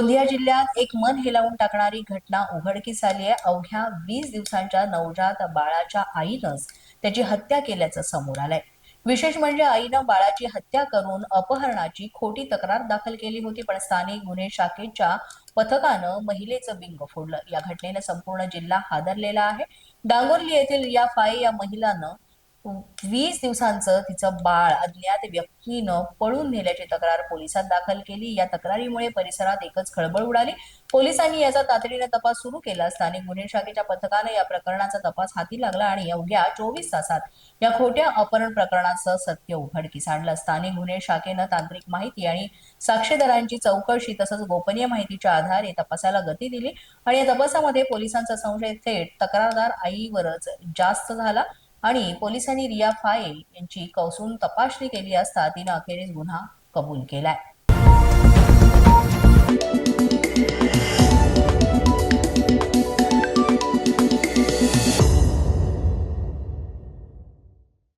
जिल्ह्यात एक मन हेलावून टाकणारी घटना उघडकीस आली आहे. अवघ्या वीस दिवसांच्या नवजात बाळाच्या आईनंच त्याची हत्या केल्याचं समोर आलंय. विशेष म्हणजे आईनं बाळाची हत्या करून अपहरणाची खोटी तक्रार दाखल केली होती पण स्थानिक गुन्हे शाखेच्या पथकानं महिलेचं बिंग फोडलं. या घटनेनं संपूर्ण जिल्हा हादरलेला आहे. डांगोर्ली येथील या फाये या महिलानं वीस दिवसांचं तिचं बाळ अज्ञात व्यक्तीनं पळून नेल्याची तक्रार पोलिसात दाखल केली. या तक्रारीमुळे परिसरात एकच खळबळ उडाली. पोलिसांनी याचा तातडीने तपास सुरू केला. स्थानिक गुन्हे शाखेच्या पथकानं या प्रकरणाचा तपास हाती लागला आणि अवघ्या चोवीस तासात या खोट्या अपहरण प्रकरणाचं सत्य उघडकीस आणलं. स्थानिक गुन्हे शाखेनं तांत्रिक माहिती आणि साक्षीदारांची चौकशी तसंच गोपनीय माहितीच्या आधारे तपासाला गती दिली. आणि या तपासामध्ये पोलिसांचा संशय थेट तक्रारदार आईवरच जास्त झाला. आणि पोलिसांनी रिया फाये यांची कौसून तपासणी केली असता तिनं अखेरीस गुन्हा कबूल केलाय.